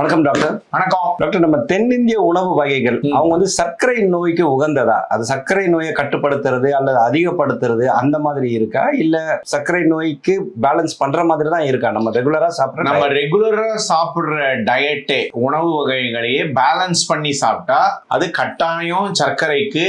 வணக்கம் டாக்டர். வணக்கம். டாக்டர் நம்ம தென்னிந்திய உணவு வகைகள். அவங்க வந்து சர்க்கரை நோய்க்கு உகந்ததா? அது சர்க்கரை நோயை கட்டுப்படுத்துறது அல்லது அதிகப்படுத்துறது அந்த மாதிரி இருக்கா? இல்ல சர்க்கரை நோய்க்கு பேலன்ஸ் பண்ற மாதிரி தான் இருக்கா? நம்ம ரெகுலரா சாப்பிட்ற நம்ம ரெகுலரா சாப்பிடுற டயட்டே உணவு வகைகளையே பேலன்ஸ் பண்ணி சாப்பிட்டா அது கட்டாயம் சர்க்கரைக்கு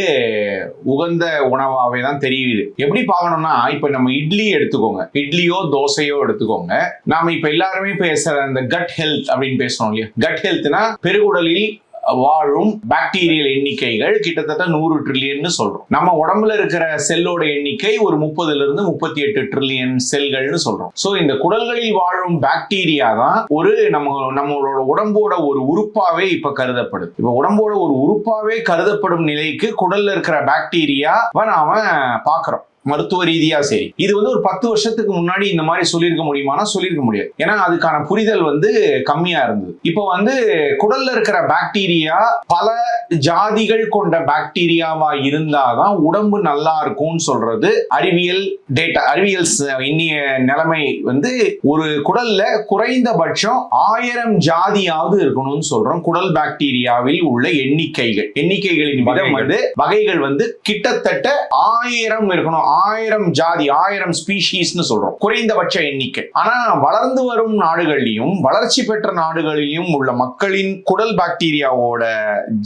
உகந்த உணவாவே தான் தெரியுது. எப்படி பார்க்கணும்னா இப்ப நம்ம இட்லி எடுத்துக்கோங்க. இட்லியோ தோசையோ எடுத்துக்கோங்க. நாம இப்ப எல்லாருமே பேசுற அந்த கட் ஹெல்த் அப்படின்னு பேசுறோம் கட் ஹெல்த்னா பெருகுடலில் வாழும் பாக்டீரியல் எண்ணிக்கைகள் கிட்டத்தட்ட நூறு ட்ரில்லியன் சொல்றோம். நம்ம உடம்புல இருக்கிற செல்லோட எண்ணிக்கை ஒரு முப்பதுல இருந்து முப்பத்தி எட்டு ட்ரில்லியன் செல்கள்னு சொல்றோம். சோ இந்த குடல்களில் வாழும் பாக்டீரியா தான் ஒரு நம்ம நம்மளோட உடம்போட ஒரு உறுப்பாவே இப்ப கருதப்படுது. இப்ப உடம்போட ஒரு உறுப்பாவே கருதப்படும் நிலைக்கு குடல்ல இருக்கிற பாக்டீரியா நாம பாக்குறோம் மருத்துவ ரீதியா சரி. இது வந்து ஒரு பத்து வருஷத்துக்கு முன்னாடி இந்த மாதிரி சொல்லியிருக்க முடியுமானா சொல்லியிருக்க முடியாது. ஏன்னா அதுக்கான புரிதல் வந்து கம்மியா இருந்தது. இப்போ வந்து குடல்ல இருக்கிற பாக்டீரியா பல ஜாதிகள் கொண்ட பாக்டீரியாவா இருந்தாதான் உடம்பு நல்லா இருக்கும்னு சொல்றது அறிவியல் டேட்டா அறிவியல் இன்னிய நிலைமை வந்து ஒரு குடல்ல குறைந்தபட்சம் ஆயிரம் ஜாதியாவது இருக்கணும்னு சொல்றோம். குடல் பாக்டீரியாவில் உள்ள எண்ணிக்கைகள். எண்ணிக்கைகளின் விதம். வந்து வகைகள் வந்து கிட்டத்தட்ட ஆயிரம் இருக்கணும். ஆயிரம் ஜாதி ஆயிரம் ஸ்பீஷீஸ்னு சொல்றோம். குறைந்தபட்ச எண்ணிக்கை. ஆனா வளர்ந்து வரும் நாடுகளிலும் வளர்ச்சி பெற்ற நாடுகளிலும் உள்ள மக்களின் குடல் பாக்டீரியாவோட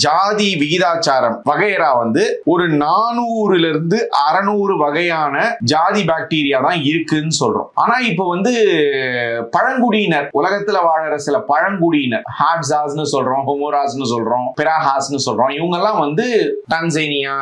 ஜாதி விகிதாச்சாரம் வகைரா வந்து ஒரு நானூறுல இருந்து அறநூறு வகையான ஜாதி பாக்டீரியா தான் இருக்குன்னு சொல்றோம். ஆனா இப்போ வந்து பழங்குடியினர் உலகத்துல வாழற சில பழங்குடியினர் ஹாட்ஸாஸ்னு சொல்றோம் ஹோமோராஸ்னு சொல்றோம் பிராஹாஸ்னு சொல்றோம் இவங்க எல்லாம் வந்து Tanzania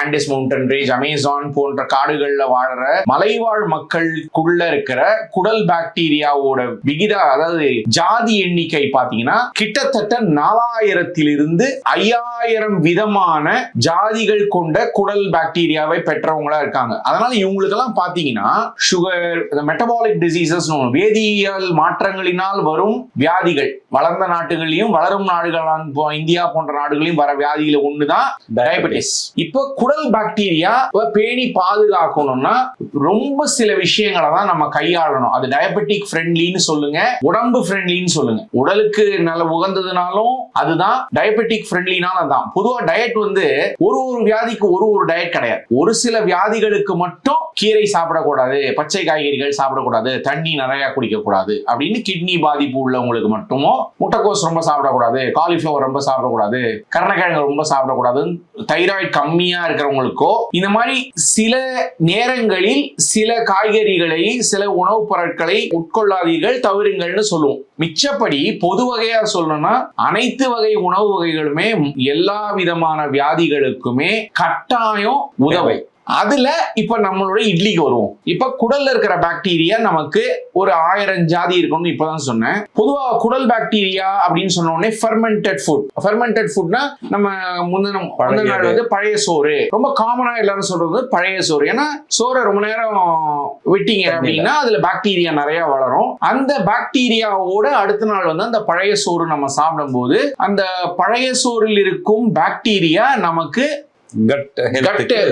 Andes mountain range Amazon போன்ற காடுகள்ல வாழற மலைவாழ் மக்களுக்குள்ள இருக்கிற குடல் பாக்டீரியாவோட விகித அதாவது ஜாதி எண்ணிக்கை பாத்தீங்கன்னா கிட்டத்தட்ட நாலாயிரத்திலிருந்து ஐயாயிரம் விதமான ஜாதிகள் கொண்ட குடல் பாக்டீரியாவை பெற்றவங்களா இருக்காங்க. அதனால இவங்களுக்கெல்லாம் பாத்தீங்கன்னா சுகர் மெட்டபாலிக் டிசீசஸ் வேதியியல் மாற்றங்களினால் வரும் வியாதிகள். வளர்ந்த நாட்டுகளையும் வளரும் நாடுகளான இந்தியா போன்ற நாடுகளையும் வர வியாதியில ஒண்ணுதான் டயபெட்டிஸ் இப்போ குடல் பாக்டீரியா பேணி பாதுகாக்கணும்னா ரொம்ப சில விஷயங்களை தான் நம்ம கையாளணும். அது டயபெட்டிக் ஃப்ரெண்ட்லின்னு சொல்லுங்க உடம்பு ஃப்ரெண்ட்லின்னு சொல்லுங்க. உடலுக்கு நல்ல உகந்ததுனாலும் அதுதான் டயபெட்டிக் ஃப்ரெண்ட்லினால தான் பொதுவாக டயட் வந்து ஒரு ஒரு வியாதிக்கு ஒரு ஒரு டயட் கிடையாது. ஒரு சில வியாதிகளுக்கு மட்டும் கீரை சாப்பிடக்கூடாது பச்சை காய்கறிகள் சாப்பிடக்கூடாது தண்ணி நிறைய குடிக்கக்கூடாது அப்படின்னு கிட்னி பாதிப்பு உள்ளவங்களுக்கு மட்டுமோ முட்டைக்கோஸ் ரொம்ப சாப்பிடக்கூடாது காலிஃபிளவர் ரொம்ப சாப்பிடக்கூடாது கருணக்கிழங்கு ரொம்ப சாப்பிடக்கூடாது தைராய்டு கம்மியா இருக்கிறவங்களுக்கோ இந்த மாதிரி சில நேரங்களில் சில காய்கறிகளை சில உணவுப் பொருட்களை உட்கொள்ளாதீர்கள் தவிருங்கள்னு சொல்லுவோம். மிச்சப்படி பொது வகையா சொல்லணும்னா அனைத்து வகை உணவு வகைகளுமே எல்லா விதமான வியாதிகளுக்குமே கட்டாயம் உதவை அதுல இப்ப நம்மளோட இட்லிக்கு வருவோம் இப்ப குடல்ல இருக்கிற பாக்டீரியா நமக்கு ஒரு ஆயிரம் ஜாதி இருக்கும்னு இப்பதான் சொன்னேன். பொதுவா குடல் பாக்டீரியா அப்படின்னு சொன்ன உடனே ஃபெர்மெண்டட் ஃபுட் ஃபெர்மெண்டட் ஃபுட்னா நம்ம முந்தின நாள். வந்து பழைய சோறு. ரொம்ப காமனா எல்லாரும் சொல்றது பழைய சோறு. ஏன்னா சோறை ரொம்ப நேரம் விட்டீங்க. அப்படின்னா அதுல பாக்டீரியா நிறைய வளரும். அந்த பாக்டீரியாவோட அடுத்த நாள் வந்து அந்த பழைய சோறு நம்ம சாப்பிடும்போது அந்த பழைய சோறில் இருக்கும் பாக்டீரியா நமக்கு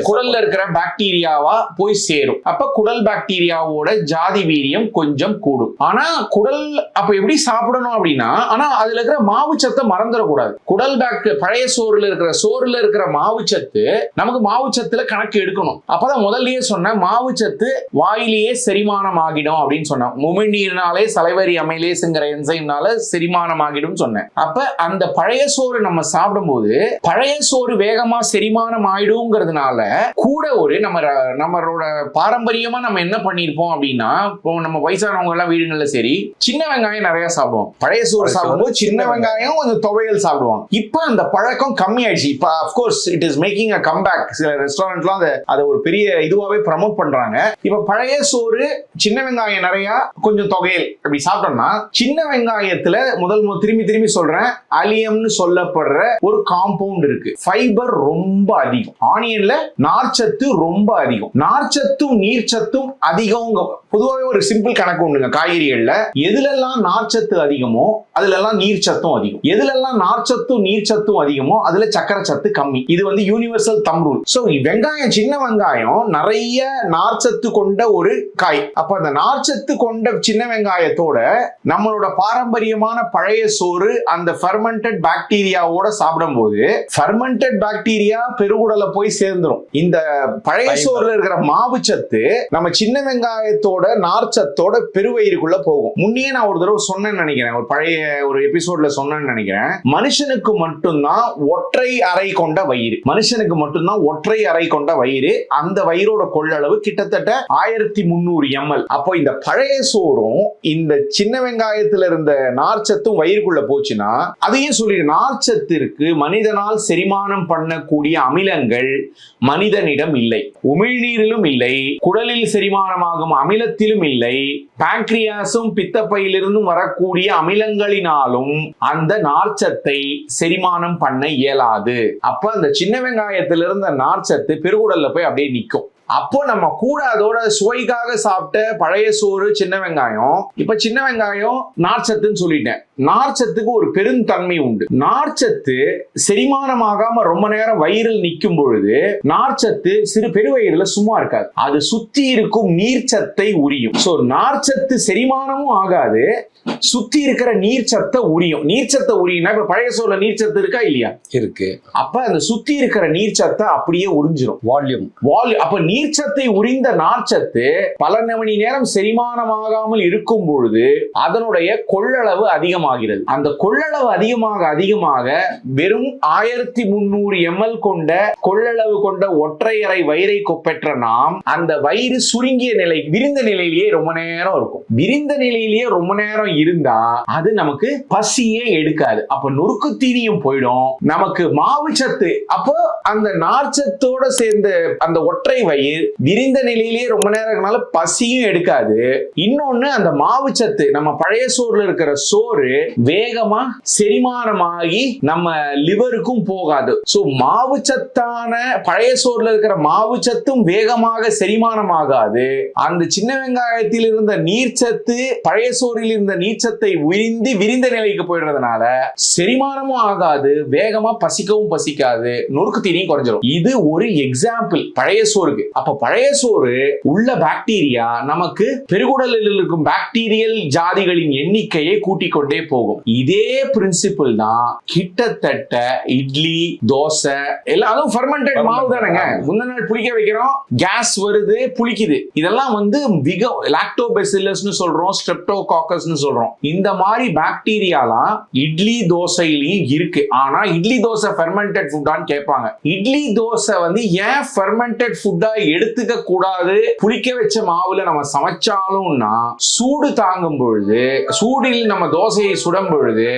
குடல்ல இருக்கிற பாக்டீரியாவா போய் சேரும். அப்ப குடல் பாக்டீரியாவோட ஜாதி வீரியம் கொஞ்சம் கூடும். ஆனா குடல் அப்ப எப்படி சாப்பிடணும் அப்படின்னா ஆனா அதுல இருக்கிற மாவுச்சத்தை மறந்துடக்கூடாது. குடல் பாக்டீரியா பழைய சோறுல இருக்கிற சோறுல இருக்கிற மாவுச்சத்து நமக்கு மாவுச்சத்துல கணக்கு எடுக்கணும். அப்பதான் முதல்லயே சொன்ன மாவுச்சத்து வாயிலேயே செரிமானம் ஆகிடும் அப்படின்னு சொன்னேன். முமிழ்நீர்னாலே சலைவரி அமைலேசுங்கிற என்சைம்னால செரிமானம் ஆகிடும் சொன்னேன். அப்ப அந்த பழைய சோறு நம்ம சாப்பிடும்போது பழைய சோறு வேகமா செரிமானம் ஆயிடுங்கிறதுனால கூட ஒரு நம்ம நம்மளோட பாரம்பரியமா நம்ம என்ன பண்ணிருப்போம் அப்படின்னா இப்போ நம்ம வயசானவங்க எல்லாம் வீடுகள்ல சரி சின்ன வெங்காயம் நிறைய சாப்பிடுவோம். பழைய சோறு சாப்பிடும்போது சின்ன வெங்காயம். கொஞ்சம் துவையல் சாப்பிடுவாங்க இப்போ அந்த பழக்கம் கம்மி ஆயிடுச்சு இப்போ of course it is making a comeback சில ரெஸ்டாரண்ட்லாம் அதை அதை ஒரு பெரிய இதுவாகவே ப்ரமோட் பண்றாங்க. இப்போ பழைய சோறு சின்ன வெங்காயம் நிறைய கொஞ்சம் தொகையல் அப்படி சாப்பிட்டோம்னா சின்ன வெங்காயத்துல முதல் திரும்பி திரும்பி சொல்றேன் அலியம்னு சொல்லப்படுற ஒரு காம்பவுண்ட் இருக்கு. ஃபைபர் ரொம்ப அதிகம். ஆனியன்ல நார்ச்சத்து ரொம்ப அதிகம். நார்ச்சத்தும் நீர்ச்சத்தும் அதிகம் பொதுவாகவே ஒரு சிம்பிள் கணக்கு ஒண்ணுங்க. காய்கறிகள்ல எதுலெல்லாம் நார்ச்சத்து அதிகமோ அதுலெல்லாம் நீர்ச்சத்தும் அதிகம். எதுலெல்லாம் நார்ச்சத்தும் நீர்ச்சத்தும் அதிகமோ அதுல சக்கரை சத்து கம்மி. இது வந்து யூனிவர்சல் தம் ரூல் வெங்காயம் சின்ன வெங்காயம் நிறைய நார்ச்சத்து கொண்ட ஒரு காய். அப்ப அந்த நார்ச்சத்து கொண்ட சின்ன வெங்காயத்தோட நம்மளோட பாரம்பரியமான பழைய சோறு அந்த ஃபெர்மெண்டட் பாக்டீரியாவோட சாப்பிடும்போது ஃபெர்மெண்டட் பாக்டீரியா பெருகுடல போய் சேர்ந்துரும். இந்த பழைய. சோறுல இருக்கிற மாவுச்சத்து நம்ம சின்ன வெங்காயத்தோட நார்ச்சத்தோட பெருவயிறுக்குள்ள போகும். முன்னே நான் ஒரு தடவை சொன்னேன்னு நினைக்கிறேன். ஒரு பழைய ஒரு எபிசோட்ல சொன்னேன்னு நினைக்கிறேன். மனுஷனுக்கு மட்டும்தான் ஒற்றை அறை கொண்ட வயிறு. மனுஷனுக்கு மட்டும்தான் ஒற்றை அறை கொண்ட வயிறு. அந்த வயிறோட கொள்ளளவு கிட்டத்தட்ட ஆயிரத்தி முந்நூறு எம்எல். அப்போ இந்த பழைய சோறும் இந்த சின்ன வெங்காயத்துல இருந்த நார்ச்சத்தும் வயிறுக்குள்ள போச்சுன்னா அதையும் சொல்லி நார்ச்சத்திற்கு மனிதனால் செரிமானம் பண்ணக்கூடிய அமிலங்கள் மனிதனிடம் இல்லை. உமிழ்நீரிலும் இல்லை குடலில் செரிமானமாகும் அமிலத்திலும் இல்லை பாங்க்ரியாஸும் பித்தப்பையிலிருந்தும் வரக்கூடிய அமிலங்களினாலும் அந்த நார்ச்சத்தை செரிமானம் பண்ண இயலாது. அப்ப அந்த சின்ன வெங்காயத்திலிருந்த நார்ச்சத்து பெருகுடல்ல போய் அப்படியே நிற்கும் அப்போ நம்ம கூட அதோட சுவைக்காக சாப்பிட்ட பழைய சோறு சின்ன வெங்காயம். இப்ப சின்ன வெங்காயம் நார்ச்சத்துன்னு சொல்லிட்டேன். நார்ச்சத்துக்கு ஒரு பெருந்தன்மை உண்டு. நார்ச்சத்து செரிமானமாகாம ரொம்ப நேரம் வயிறில் நிற்கும் பொழுது நார்ச்சத்து சிறு பெருவயிறுல சும்மா இருக்காது. அது சுத்தி இருக்கும் நீர்ச்சத்தை உரியும். சோ நார்ச்சத்து செரிமானமும் ஆகாது. சுத்தி இருக்கிற நீர்ச்சத்தை உரியும். நீர்ச்சத்தை உரியும்னா இப்ப பழைய சோறுல நீர்ச்சத்து இருக்கா இல்லையா? இருக்கு. அப்ப அந்த சுத்தி இருக்கிற நீர்ச்சத்தை அப்படியே உறிஞ்சிரும். வால்யூம் வால் அப்ப நீர்ச்சத்தை உறிந்த நார்ச்சத்து பல மணி நேரம் செரிமானமாகாமல் இருக்கும் பொழுது அதனுடைய கொள்ளளவு அதிகமாகிறது. அந்த கொள்ளளவு அதிகமாக அதிகமாக வெறும் ஆயிரத்தி முன்னூறு எம்எல் கொண்ட கொள்ளளவு கொண்ட ஒற்றையறை வயிறை பெற்ற நாம் அந்த வயிறு சுருங்கிய நிலை விரிந்த நிலையிலேயே ரொம்ப நேரம் இருக்கும். விரிந்த நிலையிலேயே ரொம்ப நேரம் இருந்தா அது நமக்கு பசியே எடுக்காது. அப்ப நொறுக்கு தீனியும் போயிடும். நமக்கு மாவுச்சத்து அப்போ அந்த நார்ச்சத்தோட சேர்ந்த அந்த ஒற்றை வயிறு விரிந்த நிலையிலேயே ரொம்ப நேரம் இருக்கனால பசியும் எடுக்காது. இன்னொன்னு அந்த மாவுச்சத்து நம்ம பழைய சோறுல இருக்கிற சோறு வேகமா செரிமானமாகி நம்ம லிவருக்கும் போகாது. சோ மாவுச்சத்தான பழைய சோறுல இருக்கிற மாவுச்சத்தும் வேகமாக செரிமானமாகாது. அந்த சின்ன வெங்காயத்தில் இருந்த நீர்ச்சத்து பழைய சோறில் இருந்த நீர்ச்சத்தை உறிந்தி விரிந்த நிலைக்கு போயிடுறதுனால செரிமானமும் ஆகாது வேகமா பசிக்கவும் பசிக்காது நொறுக்கு தீனியும் குறைஞ்சிரும். இது ஒரு எக்ஸாம்பிள் பழைய சோறுக்கு. அப்ப பழைய சோறு உள்ள பாக்டீரியா நமக்கு பெருகுடலில் இருக்கும் பாக்டீரியல் ஜாதிகளின் எண்ணிக்கையை கூட்டிக் கொண்டே போகும். இதே பிரின்சிபிள் தான் கிட்டத்தட்ட இட்லி தோசை எல்லாம் அதுவும் ஃபெர்மெண்டட் மாவு தானேங்க. முந்தின நாள் புளிக்க வைக்கிறோம் கேஸ் வருது புளிக்குது. இதெல்லாம் வந்து மிக லாக்டோபெசில்லஸ்னு சொல்றோம் ஸ்ட்ரெப்டோகாக்கஸ்னு சொல்றோம். இந்த மாதிரி பாக்டீரியாலாம் இட்லி தோசையிலையும் இருக்கு. ஆனா இட்லி தோசை ஃபெர்மெண்டட் ஃபுட்டான்னு கேட்பாங்க. இட்லி தோசை வந்து ஏன் ஃபெர்மெண்டட் ஃபுட்டா எடுத்துக்க கூடாது புளிக்க வச்ச மாவுல நம்ம சமைச்சாலும்னா சூடு தாங்கும் பொழுது சூடில் நம்ம தோசையை சுடும் பொழுது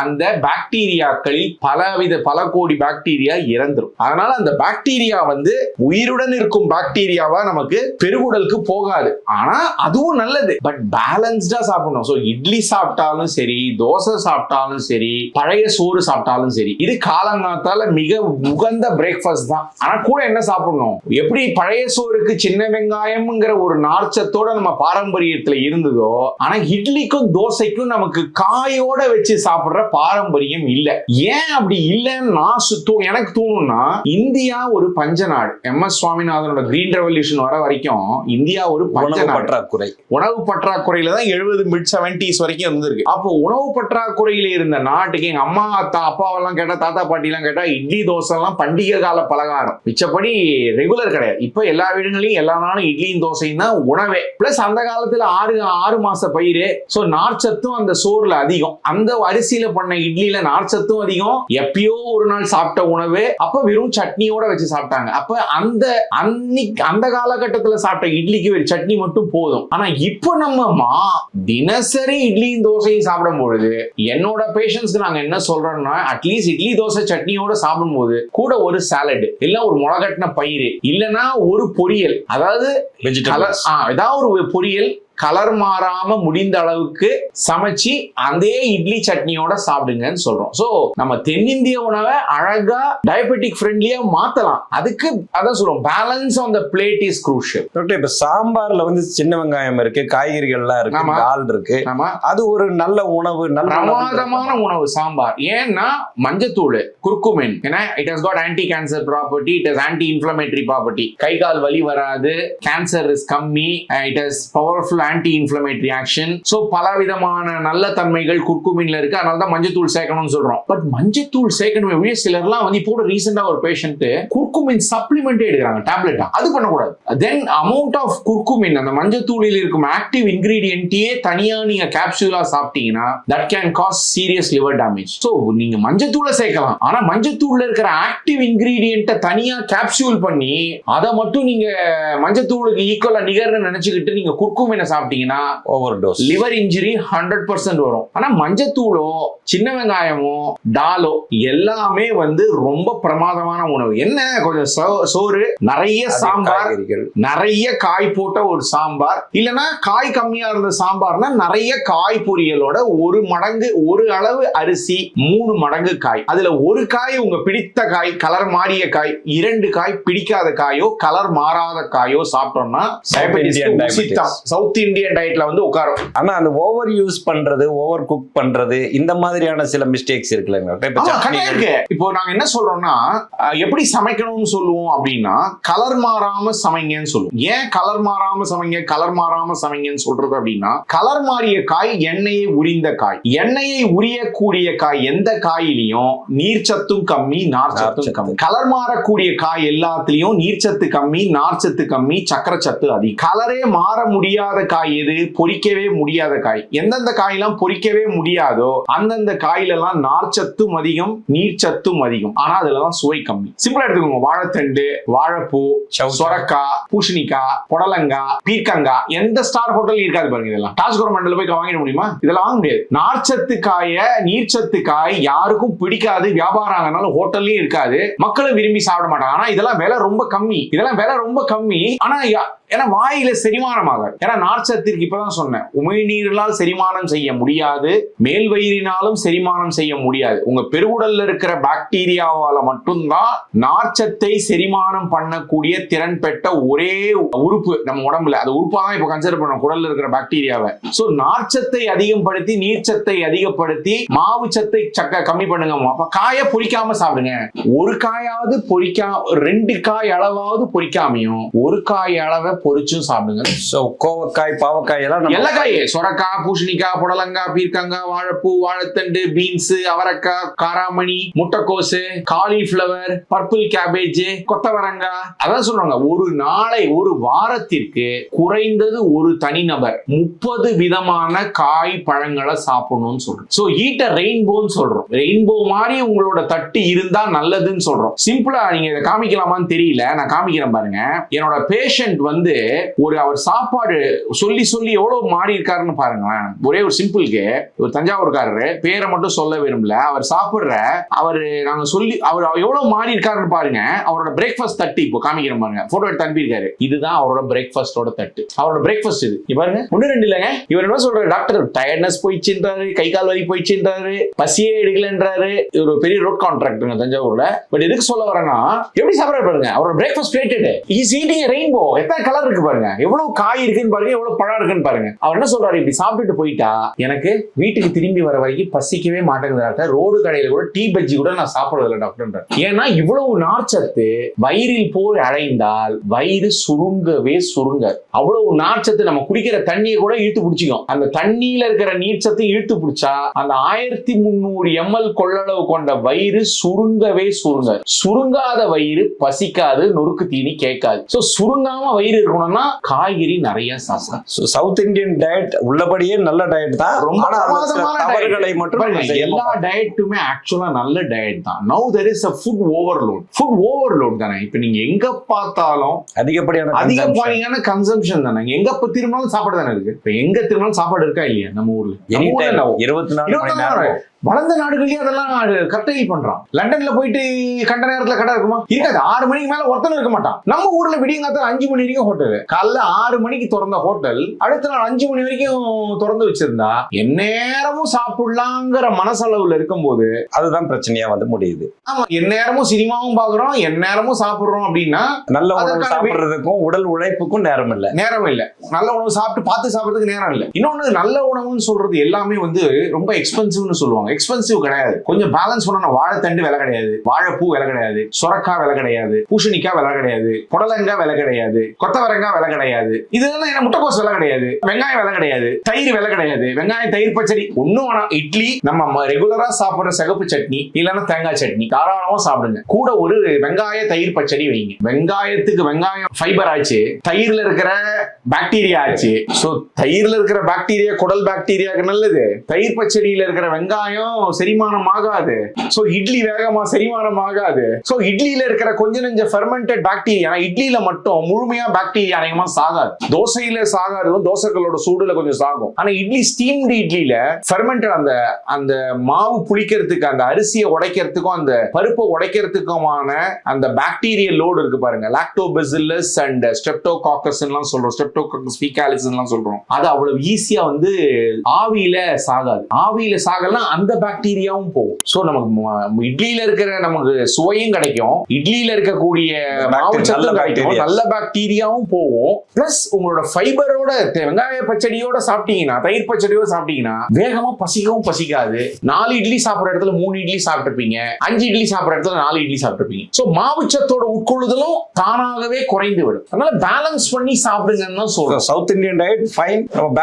அந்த பாக்டீரியாக்களில் பலவித பல கோடி பாக்டீரியா இறந்துரும். அதனால அந்த பாக்டீரியா வந்து உயிருடன் இருக்கும் பாக்டீரியாவா நமக்கு பெருகுடலுக்கு போகாது. ஆனா அதுவும் நல்லது. பட் பேலன்ஸ்டா சாப்பிடணும். ஸோ இட்லி சாப்பிட்டாலும் சரி தோசை சாப்பிட்டாலும் சரி பழைய சோறு சாப்பிட்டாலும் சரி இது காலங்காத்தால மிக உகந்த பிரேக்ஃபாஸ்ட் தான். ஆனா கூட என்ன சாப்பிடணும்? எப்படி பழைய சோறுக்கு சின்ன வெங்காயம்ங்கிற ஒரு நார்ச்சத்தோட நம்ம பாரம்பரியத்துல இருந்ததோ ஆனா இட்லிக்கும் தோசைக்கும் நமக்கு காயோட வச்சு சாப்பிடுற பாரம்பரியம் இல்ல. ஏன் அப்படி இல்லைன்னு நான் சுத்தம் எனக்கு தோணும்னா இந்தியா ஒரு பஞ்ச நாடு எம். எஸ். சுவாமிநாதனோட கிரீன் ரெவல்யூஷன் வர வரைக்கும் இந்தியா ஒரு பஞ்ச பற்றாக்குறை. உணவு பற்றாக்குறையில தான் எழுபது மிட் செவன்டிஸ் வரைக்கும் இருந்திருக்கு. அப்போ உணவு பற்றாக்குறையில இருந்த நாட்டுக்கு எங்க அம்மா அத்தா அப்பாவெல்லாம் கேட்டா தாத்தா பாட்டி எல்லாம் கேட்டா இட்லி தோசை எல்லாம் பண்டிகை கால பலகாரம். மிச்சப்படி ரெகுலர் கிடையாது. இப்போ எல்லா வீடுகளையும் எல்லா நாளும் இட்லியும் தோசையும் தான் உணவே. பிளஸ் அந்த காலத்துல ஆறு ஆறு மாச பயிர் சோ நார்ச்சத்தும் அந்த சோறுல அதிகம். அந்த அரிசியில பண்ண இட்லியில நார்ச்சத்தும் அதிகம். எப்பயோ ஒரு நாள் சாப்பிட்ட உணவு. அப்ப வெறும் சட்னியோட வச்சு சாப்பிட்டாங்க. அப்ப அந்த அன்னைக்கு அந்த காலகட்டத்துல சாப்பிட்ட இட்லிக்கு ஒரு சட்னி மட்டும் போதும். ஆனா இப்போ நம்ம மா தினசரி இட்லியும் தோசையும் சாப்பிடும் பொழுது என்னோட பேஷண்ட்ஸ்க்கு நாங்க என்ன சொல்றோம்னா அட்லீஸ்ட் இட்லி தோசை சட்னியோட சாப்பிடும்போது கூட ஒரு சாலட் இல்ல ஒரு முளகட்டின பயிர் இல்லைன்னா ஒரு பொரியல் அதாவது ஏதாவது ஒரு பொரியல் கலர் மாறாம முடிந்த அளவுக்கு சமைச்சு அதே இட்லி சட்னியோட சாப்பிடுங்கன்னு சொல்றோம். சோ நம்ம தென்னிந்திய உணவை அழகா டயபெட்டிக் ஃப்ரெண்ட்லியா மாத்தலாம். அதுக்கு அதான் சொல்றோம். Balance on the plate is crucial. Doctor இப்ப சாம்பார்ல வந்து சின்ன வெங்காயம் இருக்கு காய்கறிகள்லாம் இருக்கு. தால் இருக்கு. அது ஒரு நல்ல உணவு நல்ல. பிரமாதமான உணவு சாம்பார். ஏன்னா மஞ்சத்தூள் குர்குமின். ஏன்னா it has got anti cancer property it has anti inflammatory property கை கால் வலி வராது கேன்சர் இஸ் கம்மி it has powerful anti inflammatory action so பல விதமான நல்ல தன்மைகள் குர்குமின்ல இருக்கு. அதனால தான் மஞ்சத்தூள் சேர்க்கணும்னு சொல்றோம். பட் மஞ்சத்தூள் சேர்க்கணும் எப்படியே சிலர்லாம் வந்து இப்போ ரீசெண்டா ஒரு பேஷண்ட் குர்குமின் சப்ளிமெண்டே எடுக்கிறாங்க டேப்லெட்டா அது பண்ணக்கூடாது. தென் அமௌண்ட் ஆஃப் குர்குமின் அந்த மஞ்சத்தூளில் இருக்கும் ஆக்டிவ் இன்கிரீடியன்ட்டையே தனியா நீங்க கேப்சூலா சாப்பிட்டீங்கன்னா that can cause serious liver damage so நீங்க மஞ்சத்தூளை சேர்க்கலாம். ஆனா மஞ்சத்தூள்ல இருக்கிற ஆக்டிவ் இன்கிரீடியன்ட்டை தனியா கேப்சூல் பண்ணி அதை மட்டும் நீங்க மஞ்சத்தூளுக்கு ஈக்குவலா நிகர்னு நினைச்சுக்கிட்டு நீங்க குர்குமினை சாப்பிட்டீங்கன்னா overdose liver injury hundred percent வரும். ஆனா மஞ்சத்தூளோ சின்ன வெங்காயமோ டாலோ எல்லாமே வந்து ரொம்ப பிரமாதமான உணவு. என்ன? கொஞ்சம் சோறு நிறைய சாம்பார் நிறைய காய் போட்ட ஒரு சாம்பார். இல்லனா காய் கம்மியா இருந்த சாம்பார்னா நிறைய காய் பொரியலோட ஒரு மடங்கு ஒரு அளவு அரிசி மூணு மடங்கு காய். அதுல ஒரு காய் உங்க பிடித்த காய் கலர் மாறிய காய் இரண்டு காய் பிடிக்காத காயோ கலர் மாறாத காயோ சாப்பிட்டோம்னா. சவுத் இந்தியன் டயட்ல வந்து உட்காரும். ஆனா அந்த ஓவர் யூஸ் பண்றது ஓவர் குக் பண்றது இந்த மாதிரியான சில மிஸ்டேக்ஸ் இருக்குல்லங்க டாக்டர் இப்ப நாங்க என்ன சொல்றோம்னா எப்படி சமைக்கணும்னு சொல்லுவோம் அப்படின்னா கலர் மாறாம சமைங்கன்னு சொல்லுவோம். ஏன் கலர் மாறாம சமைங்க கலர் மாறாம சமைங்கன்னு சொல்றது அப்படின்னா கலர் மாறிய காய் எண்ணெயை உரிந்த காய். எண்ணெயை உரியக்கூடிய காய் எந்த காயிலையும்? நீர்ச்சத்தும் கம்மி நார்ச்சத்தும் நார்ச்சத்து. கம்மி. கலர் மாறக்கூடிய காய் எல்லாத்துலயும் நீர்ச்சத்து கம்மி நார்ச்சத்து கம்மி சக்கரச்சத்து அதிகம். கலரே மாற முடியாத காய் எது? பொரிக்கவே முடியாத காய். எந்தெந்த காயெல்லாம் பொரிக்கவே முடியாதோ அந்தந்த காயில எல்லாம் நார்ச்சத்தும் அதிகம் நீர்ச்சத்தும் அதிகம். ஆனா அதுலலாம் சுவை கம்மி. சிம்பிளா எடுத்துக்கோங்க. வாழைத்தண்டு வாழைப்பூ. சொரக்காய் பூசணிக்காய் புடலங்காய் பீர்க்கங்காய் எந்த ஸ்டார் ஹோட்டல் இருக்காது பாருங்க இதெல்லாம். டாஸ்கோர் மண்டல போய் வாங்கிட முடியுமா? இதெல்லாம் வாங்க முடியாது. நார்ச்சத்து காய நீர்ச்சத்து காய் யாருக்கும் பிடிக்காது. வியாபாரம் ஆகனாலும் ஹோட்டல்லயும் இருக்காது. மக்களும் விரும்பி சாப்பிட மாட்டாங்க. ஆனா இதெல்லாம் விலை ரொம்ப கம்மி. இதெல்லாம் விலை ரொம்ப கம்மி. ஆனா ஏன்னா வாயில செரிமானம் ஆகாது. ஏன்னா மாற்றத்திற்கு இப்பதான் சொன்னேன். உமிழ்நீரினால் செரிமானம் செய்ய முடியாது மேல் வயிறினாலும் செரிமானம் செய்ய முடியாது. உங்க பெருவுடல்ல இருக்கிற பாக்டீரியாவால மட்டும்தான் நார்ச்சத்தை செரிமானம் பண்ணக்கூடிய திறன் பெற்ற ஒரே உறுப்பு நம்ம உடம்புல. அது உறுப்பா தான் இப்ப கன்சிடர் பண்ணோம் குடல்ல இருக்கிற பாக்டீரியாவை சோ நார்ச்சத்தை அதிகப்படுத்தி நீர்ச்சத்தை அதிகப்படுத்தி மாவு சத்தை சக்க கம்மி பண்ணுங்க அப்ப காயை பொரிக்காம சாப்பிடுங்க. ஒரு காயாவது பொறிக்கா ரெண்டு காய் அளவாவது பொறிக்காமையும் ஒரு காய் அளவை பொரிச்சும் சாப்பிடுங்க. சோ கோவக்காய் பாவக்காய் எல்லாம் எல்லா காய் சொரக்காய் பூசணிக்காய் புடலங்காய் பீர்க்கங்காய் வாழைப்பூ வாழைத்தண்டு பீன்ஸ் அவரக்காய் காராமணி முட்டைக்கோசு காலிஃபிளவர் பர்பிள் கேபேஜ் கொத்தவரங்காய். அதான் சொல்றாங்க ஒரு நாளை ஒரு வாரத்திற்கு குறைந்தது ஒரு தனிநபர் முப்பது விதமான காய் பழங்களை சாப்பிடணும்னு சொல்றோம். சோ ஈட்ட ரெயின்போன்னு சொல்றோம். ரெயின்போ மாதிரி உங்களோட தட்டு இருந்தா நல்லதுன்னு சொல்றோம். சிம்பிளா நீங்க இதை காமிக்கலாமான்னு தெரியல. நான் காமிக்கிறேன் பாருங்க. என்னோட பேஷண்ட் வந்து ஒரு அவர் சாப்பாடு சொல்லி சொல்லி எவ்வளவு மாறி இருக்காருன்னு பாருங்களேன். ஒரே ஒரு சிம்பிள்க்கு ஒரு தஞ்சாவூர்காரரு பேரை மட்டும் சொல்ல விரும்பல. அவர் சாப்பிடுற அவர் நாங்க சொல்லி அவர் எவ்வளவு மாறி இருக்காருன்னு பாருங்க. அவரோட பிரேக்ஃபாஸ்ட் தட்டு இப்போ காமிக்கிற பாருங்க. போட்டோ எடுத்து அனுப்பியிருக்காரு. இதுதான் அவரோட பிரேக்ஃபாஸ்டோட தட்டு. அவரோட பிரேக்ஃபாஸ்ட் இது. பாருங்க. ஒண்ணு ரெண்டு இல்லைங்க. இவர் என்ன சொல்றாரு? டாக்டர் டயர்ட்னஸ் போயிடுச்சுன்றாரு கை கால் வலி போயிடுச்சுன்றாரு பசியே எடுக்கலன்றாரு. ஒரு பெரிய ரோட் கான்ட்ராக்டுங்க தஞ்சாவூர்ல. பட் எதுக்கு சொல்ல வரேன்னா எப்படி சாப்பிட பாருங்க? அவரோட breakfast plated is eating rainbow எத்தனை கலர் இருக்கு பாருங்க. எவ்வளவு காய் இருக்குன்னு பாருங்க எவ்வளவு பழம் இருக்குன்னு பாருங்க. அவர் என்ன சொல்றாரு? இப்படி சாப்பிட்டுட்டு போயிட்டா எனக்கு வீட்டுக்கு திரும்பி வர வரைக்கும் பசிக்கவே மாட்டேங்குது டாக்டர். ரோடு கடையில கூட டீ பஜ்ஜி கூட நான் சாப்பிடுறதில்ல டாக்டர் ஏன்னா இவ்வளவு நார்ச்சத்து வயிறில் போய் அடைந்தால் வயிறு சுருங்கவே சுருங்க. அவ்வளவு நார்ச்சத்து நம்ம குடிக்கிற தண்ணியை கூட இழுத்து பிடிச்சிக்கும். அந்த தண்ணியில இருக்கிற நீர்ச்சத்து இழுத்து பிடிச்சா அந்த ஆயிரத்தி முந்நூறு எம்எல் கொள்ளளவு கொண்ட வயிறு சுருங்கவே சுருங்க. சுருங்காத வயிறு பசிக்காது நொறுக்கு தீனி கேட்காது. சோ சுருங்காம வயிறு இருக்கணும்னா காய்கறி நிறைய சாப்பிடணும் So, சவுத் இந்தியன் டயட் உள்ளபடியே நல்ல டயட் தான். ரொம்ப தவறுகளை diet. மட்டும் எல்லா. டயட்டுமே ஆக்சுவலா நல்ல டயட் தான். Now there is a food overload food overload தானே? இப்ப நீங்க எங்க பார்த்தாலும் அதிகப்படியான consumption. அதிகப்படியான கன்சம்ஷன் தானே? எங்க இப்ப திரும்பினாலும் சாப்பாடு தானே இருக்கு? இப்ப எங்க திரும்பினாலும் சாப்பாடு இருக்கா இல்லையா நம்ம ஊர்ல. இருபத்தி நாலு வளர்ந்த நாடுகள்லயே அதெல்லாம் கர்டைல் பண்றான். லண்டன்ல போயிட்டு கண்ட நேரத்துல கடை இருக்குமா? இருக்காது. ஆறு மணிக்கு மேல ஒருத்தனும் இருக்க மாட்டான். நம்ம ஊர்ல விடியங்காத்தால அஞ்சு மணி வரைக்கும் ஹோட்டல். காலைல ஆறு மணிக்கு திறந்த ஹோட்டல் அடுத்த நாள் அஞ்சு மணி வரைக்கும் திறந்து வச்சிருந்தா எந்நேரமும் சாப்பிடலாங்கிற மனசளவுல இருக்கும்போது அதுதான் பிரச்சனையா வந்து முடியுது. ஆமா எந்நேரமும் சினிமாவும் பாக்குறோம் எந்நேரமும் சாப்பிடுறோம் அப்படின்னா நல்ல உணவு சாப்பிடுறதுக்கும் உடல் உழைப்புக்கும் நேரம் இல்ல. நேரம் இல்ல. நல்ல உணவு சாப்பிட்டு பார்த்து சாப்பிடுறதுக்கு நேரம் இல்ல. இன்னொன்னு நல்ல உணவுன்னு சொல்றது எல்லாமே வந்து ரொம்ப எக்ஸ்பென்சிவ்னு சொல்லுவாங்க. எக்ஸ்பென்சிவ் கிடையாது. கொஞ்சம் பேலன்ஸ் பண்ண வாழைத்தண்டு விலை கிடையாது. வாழைப்பூ விலை கிடையாது. சுரக்காய் விலை கிடையாது. பூசணிக்காய் விலை கிடையாது. புடலங்காய் விலை கிடையாது. கொத்தவரங்காய் விலை கிடையாது. இதெல்லாம் என்ன? முட்டைக்கோஸ் விலை கிடையாது. வெங்காயம் விலை கிடையாது. தயிர் விலை கிடையாது. வெங்காயம் தயிர் பச்சடி. ஒன்றும் வேணாம். இட்லி நம்ம ரெகுலரா சாப்பிடுற சிகப்பு சட்னி இல்லைன்னா தேங்காய் சட்னி. தாராளமா சாப்பிடுங்க. கூட ஒரு வெங்காய தயிர் பச்சடி வைங்க. வெங்காயத்துக்கு வெங்காயம் ஃபைபர் ஆச்சு. தயிர்ல இருக்கிற பாக்டீரியா ஆச்சு. சோ தயிர்ல இருக்கிற பாக்டீரியா குடல் பாக்டீரியாக்கு நல்லது. தயிர் பச்சடியில இருக்கிற வெங்காயம் செரிமானம் ஆகாது ஸோ இட்லி வேகமா செரிமானம் ஆகாது ஸோ இட்லியில இருக்கிற கொஞ்ச நெஞ்ச ஃபெர்மெண்டட் பாக்டீரியா இட்லியில மட்டும் முழுமையா பாக்டீரியா அநேகமா சாகாது. தோசையில சாகாது தோசைகளோட சூடுல கொஞ்சம் சாகும். ஆனா இட்லி ஸ்டீம்டு இட்லியில ஃபெர்மெண்டட் அந்த அந்த மாவு புளிக்கிறதுக்கு அந்த அரிசியை உடைக்கிறதுக்கும் அந்த பருப்பை உடைக்கிறதுக்குமான அந்த பாக்டீரியல் லோடு இருக்கு பாருங்க. லாக்டோபெசில்லஸ் அண்ட் ஸ்டெப்டோகாக்கஸ் எல்லாம் சொல்றோம். ஸ்டெப்டோகாக்கஸ் ஃபீகாலிஸ் எல்லாம் சொல்றோம். அது அவ்வளவு ஈஸியா வந்து ஆவியில சாகாது. ஆவியில சாகலாம் அந்த பாக்டீரியாவும் போகும். சோ நமக்கு இட்லியில இருக்கிற நமக்கு சுவையும் கிடைக்கும். இட்லியில இருக்கக்கூடிய மாவு நல்ல சத்தும் கிடைக்கும். நல்ல பாக்டீரியாவும் போகும். பிளஸ் உங்களோட ஃபைபரோட வெங்காய பச்சடியோட சாப்பிட்டீங்கன்னா தயிர் பச்சடியோட சாப்பிட்டீங்கன்னா வேகமா பசிக்கவும் பசிக்காது. நாலு இட்லி சாப்பிடுற இடத்துல மூணு இட்லி சாப்பிட்டுருப்பீங்க. அஞ்சு இட்லி சாப்பிடுற இடத்துல நாலு இட்லி சாப்பிட்டுருப்பீங்க. சோ மாவுச்சத்தோட உட்கொள்ளுதலும் தானாகவே குறைந்து விடும். அதனால பேலன்ஸ் பண்ணி சாப்பிடுங்கன்னு தான் சொல்றோம். South Indian diet fine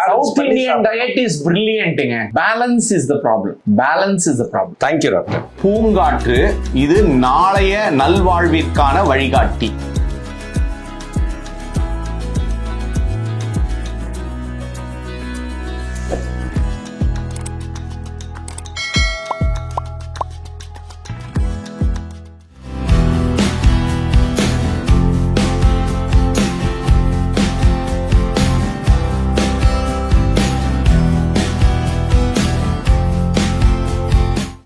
South Indian diet is பிரில்லியன்ட்டுங்க balance is the problem balance is problem thank you doctor Poongatru இது நாளைய நல்வாழ்விற்கான வழிகாட்டி.